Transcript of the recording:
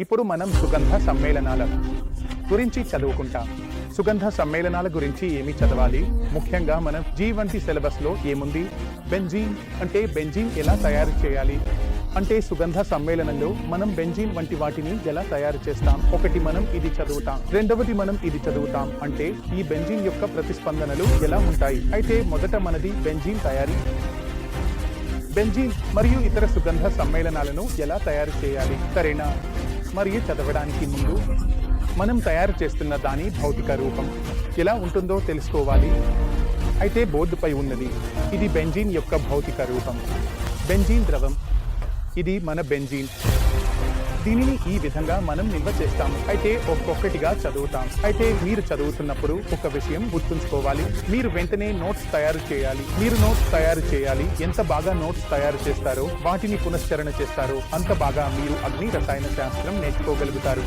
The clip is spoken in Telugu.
ఇప్పుడు మనం సుగంధ సమ్మేళనాల గురించి చదువుకుంటాం. సుగంధ సమ్మేళనాల గురించి ఏమి చదవాలి? ముఖ్యంగా మనం జీ వంటి సిలబస్లో ఏముంది? బెంజీన్ అంటే బెంజీన్ ఎలా తయారు చేయాలి? అంటే సుగంధ సమ్మేళనంలో మనం బెంజీన్ వంటి వాటిని ఎలా తయారు చేస్తాం? ఒకటి మనం ఇది చదువుతాం. రెండవది మనం ఇది చదువుతాం. అంటే ఈ బెంజీన్ యొక్క ప్రతిస్పందనలు ఎలా ఉంటాయి? అయితే మొదట మనది బెంజీన్ తయారీ. బెంజీన్ మరియు ఇతర సుగంధ సమ్మేళనాలను ఎలా తయారు చేయాలి? సరేనా? మరియు చదవడానికి ముందు మనం తయారు చేస్తున్న దాని భౌతిక రూపం ఎలా ఉంటుందో తెలుసుకోవాలి. అయితే బోర్డుపై ఉన్నది ఇది బెంజీన్ యొక్క భౌతిక రూపం. బెంజీన్ ద్రవం ఇది మన బెంజీన్. దీనిని ఈ విధంగా మనం నిల్వ చేస్తాము అయితే ఒక్కొక్కటిగా చదువుతాం. అయితే మీరు చదువుతున్నప్పుడు ఒక విషయం గుర్తుంచుకోవాలి. మీరు వెంటనే నోట్స్ తయారు చేయాలి. మీరు నోట్స్ తయారు చేయాలి. ఎంత బాగా నోట్స్ తయారు చేస్తారో వాటిని పునశ్చరణ చేస్తారో అంత బాగా మీరు అగ్ని రసాయన శాస్త్రం నేర్చుకోగలుగుతారు.